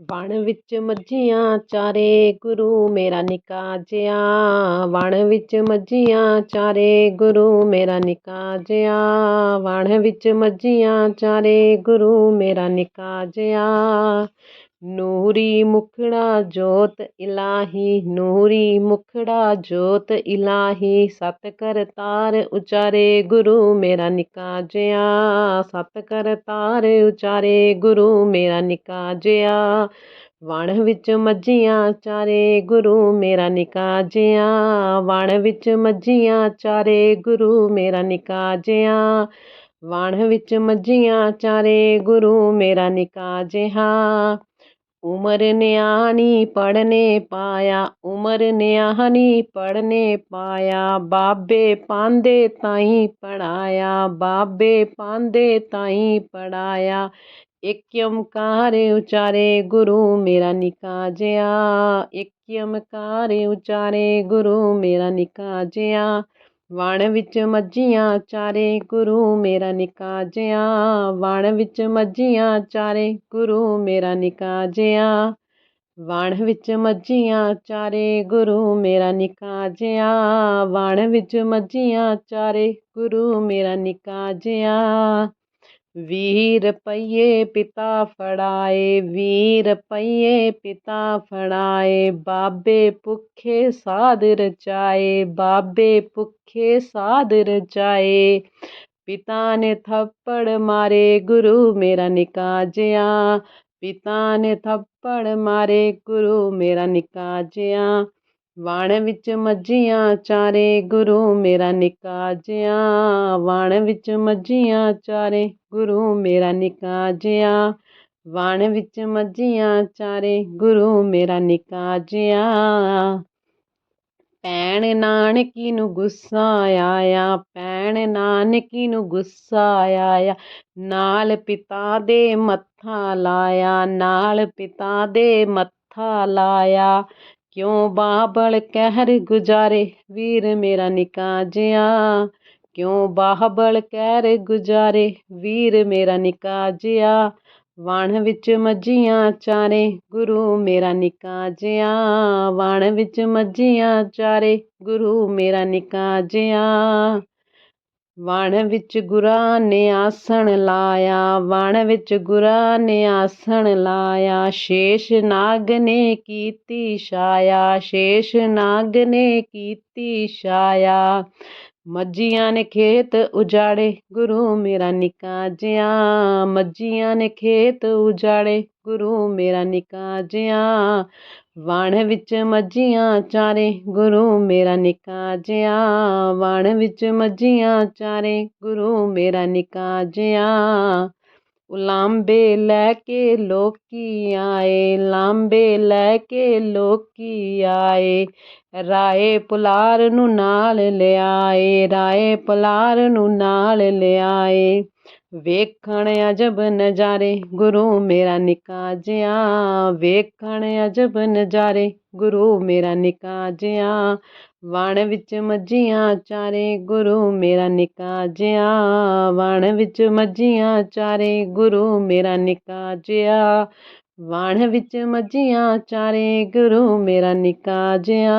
ਵਣ ਵਿੱਚ ਮੱਝੀਆਂ, ਚਾਰੇ ਗੁਰੂ ਮੇਰਾ ਨਿੱਕਾ ਜਿਹਾ ਵਣ ਵਿੱਚ ਮੱਝੀਆਂ, ਚਾਰੇ ਗੁਰੂ ਮੇਰਾ ਨਿੱਕਾ ਜਿਹਾ ਵਣ ਵਿੱਚ ਮੱਝੀਆਂ, ਚਾਰੇ ਗੁਰੂ ਮੇਰਾ ਨਿੱਕਾ ਜਿਹਾ ਨੂਰੀ ਮੁਖੜਾ ਜੋਤ ਇਲਾਹੀ, ਨੂਰੀ ਮੁਖੜਾ ਜੋਤ ਇਲਾਹੀ ਸਤ ਕਰਤਾਰ ਉਚਾਰੇ ਗੁਰੂ ਮੇਰਾ ਨਿੱਕਾ ਜਿਹਾ ਸਤ ਕਰਤਾਰ ਉਚਾਰੇ ਗੁਰੂ ਮੇਰਾ ਨਿੱਕਾ ਜਿਹਾ ਵਣ ਵਿੱਚ ਮੱਝੀਆਂ ਚਾਰੇ ਗੁਰੂ ਮੇਰਾ ਨਿਕਾ ਜਿਹਾ ਵਣ ਵਿੱਚ ਮੱਝੀਆਂ ਚਾਰੇ ਗੁਰੂ ਮੇਰਾ ਨਿਕਾ ਜਿਹਾ ਵਣ ਵਿੱਚ ਮੱਝੀਆਂ ਚਾਰੇ ਗੁਰੂ ਮੇਰਾ ਨਿੱਕਾ ਜਿਹਾ ਉਮਰ ਨਿਆਣੀ ਪੜਨੇ ਪਾਇਆ, ਉਮਰ ਨਿਆਣੀ ਪੜਨੇ ਪਾਇਆ, ਬਾਬੇ ਪਾਂਦੇ ਤਾਈ ਪੜਾਇਆ ਬਾਬੇ ਪਾਂਦੇ ਤਾਈ ਪੜਾਇਆ ਇੱਕ ਓਮਕਾਰ ਉਚਾਰੇ ਗੁਰੂ ਮੇਰਾ ਨਿੱਕਾ ਜਿਹਾ ਇੱਕ ਓਮਕਾਰ ਉਚਾਰੇ ਗੁਰੂ ਮੇਰਾ ਨਿੱਕਾ ਜਿਹਾ। ਵਣ ਵਿੱਚ ਮੱਝੀਆਂ ਚਾਰੇ, ਗੁਰੂ ਮੇਰਾ ਨਿਕਾ ਜਿਹਾ ਵਣ ਵਿੱਚ ਮੱਝੀਆਂ ਚਾਰੇ, ਗੁਰੂ ਮੇਰਾ ਨਿਕਾ ਜਿਹਾ ਵਣ ਵਿੱਚ ਮੱਝੀਆਂ ਚਾਰੇ, ਗੁਰੂ ਮੇਰਾ ਨਿਕਾ ਜਿਹਾ ਵਣ ਵਿੱਚ ਮੱਝੀਆਂ ਚਾਰੇ, ਗੁਰੂ ਮੇਰਾ ਨਿਕਾ ਜਿਆ ਵੀਰ ਰੁਪਈਏ ਪਿਤਾ ਫੜਾਏ, ਵੀਰ ਰੁਪਈਏ ਪਿਤਾ ਫੜਾਏ, ਬਾਬੇ ਭੁੱਖੇ ਸਾਧ ਰਚਾਏ ਬਾਬੇ ਭੁੱਖੇ ਸਾਧ ਰਚਾਏ ਪਿਤਾ ਨੇ ਥੱਪੜ ਮਾਰੇ, ਗੁਰੂ ਮੇਰਾ ਨਿੱਕਾ ਜਿਆ ਪਿਤਾ ਨੇ ਥੱਪੜ ਮਾਰੇ, ਗੁਰੂ ਮੇਰਾ ਨਿੱਕਾ ਜਿਆ ਵਾਣ ਵਿੱਚ ਮੱਝੀਆਂ ਚਾਰੇ, ਗੁਰੂ ਮੇਰਾ ਨਿਕਾ ਜਿਹਾ ਵਾਣ ਵਿੱਚ ਮੱਝੀਆਂ ਚਾਰੇ, ਗੁਰੂ ਮੇਰਾ ਨਿਕਾ ਜਿਆ ਵਾਣ ਵਿੱਚ ਮੱਝੀਆਂ ਚਾਰੇ, ਗੁਰੂ ਮੇਰਾ ਨਿਕਾ ਜਿਆ ਭੈਣ ਨਾਨਕੀ ਨੂੰ ਗੁੱਸਾ ਆਇਆ, ਭੈਣ ਨਾਨਕੀ ਨੂੰ ਗੁੱਸਾ ਆਇਆ। ਨਾਲ ਪਿਤਾ ਦੇ ਮੱਥਾ ਲਾਇਆ, ਨਾਲ ਪਿਤਾ ਦੇ ਮੱਥਾ ਲਾਇਆ। ਕਿਉਂ ਬਾਬਲ ਕਹਿਰ ਗੁਜ਼ਾਰੇ? ਵੀਰ ਮੇਰਾ ਨਿੱਕਾ ਜਿਹਾ। ਕਿਉਂ ਬਾਬਲ ਕਹਿਰ ਗੁਜ਼ਾਰੇ? ਵੀਰ ਮੇਰਾ ਨਿੱਕਾ ਜਿਹਾ। ਵਾਣ ਵਿੱਚ ਮੱਝੀਆਂ ਚਾਰੇ। ਗੁਰੂ ਮੇਰਾ ਨਿੱਕਾ ਜਿਹਾ। ਵਾਣ ਵਿੱਚ ਮੱਝੀਆਂ ਚਾਰੇ। ਗੁਰੂ ਮੇਰਾ ਨਿੱਕਾ ਜਿਹਾ। ਵਣ ਵਿੱਚ ਗੁਰਾਂ ਨੇ ਆਸਣ ਲਾਇਆ, ਵਣ ਵਿੱਚ ਗੁਰਾਂ ਨੇ ਆਸਣ ਲਾਇਆ। ਸ਼ੇਸ਼ ਨਾਗ ਨੇ ਕੀਤੀ ਛਾਇਆ, ਸ਼ੇਸ਼ ਨਾਗ ਨੇ ਕੀਤੀ ਛਾਇਆ। ਮੱਝੀਆਂ ਨੇ ਖੇਤ ਉਜਾੜੇ, ਗੁਰੂ ਮੇਰਾ ਨਿੱਕਾ ਜਿਆ ਮੱਝੀਆਂ ਨੇ ਖੇਤ ਉਜਾੜੇ, ਗੁਰੂ ਮੇਰਾ ਨਿੱਕਾ ਜਿਆ ਵਣ ਵਿੱਚ ਮੱਝੀਆਂ ਚਾਰੇ, ਗੁਰੂ ਮੇਰਾ ਨਿੱਕਾ ਜਿਹਾ। ਵਾਣ ਵਿੱਚ ਮੱਝੀਆਂ ਚਾਰੇ, ਗੁਰੂ ਮੇਰਾ ਨਿੱਕਾ ਜਿਹਾ। ਲਾਂਬੇ ਲੈ ਕੇ ਲੋਕੀ ਆਏ, ਲਾਂਬੇ ਲੈ ਕੇ ਲੋਕੀ ਆਏ। ਰਾਏ ਪੁਲਾਰ ਨੂੰ ਨਾਲ ਲਿਆਏ, ਰਾਏ ਪੁਲਾਰ ਨੂੰ ਨਾਲ ਲਿਆਏ। ਵੇਖਣ ਅਜਬ ਨਜ਼ਾਰੇ, ਗੁਰੂ ਮੇਰਾ ਨਿੱਕਾ ਜਿਹਾ ਵੇਖਣ ਅਜਬ ਨਜ਼ਾਰੇ, ਗੁਰੂ ਮੇਰਾ ਨਿਕਾ ਜਿਆ ਵਣ ਵਿੱਚ ਮੱਝੀਆਂ ਚਾਰੇ, ਗੁਰੂ ਮੇਰਾ ਨਿਕਾ ਜਿਆ ਵਣ ਵਿੱਚ ਮੱਝੀਆਂ ਚਾਰੇ, ਗੁਰੂ ਮੇਰਾ ਨਿਕਾ ਜਿਆ ਵਣ ਵਿੱਚ ਮੱਝੀਆਂ ਚਾਰੇ, ਗੁਰੂ ਮੇਰਾ ਨਿਕਾ ਜਿਆ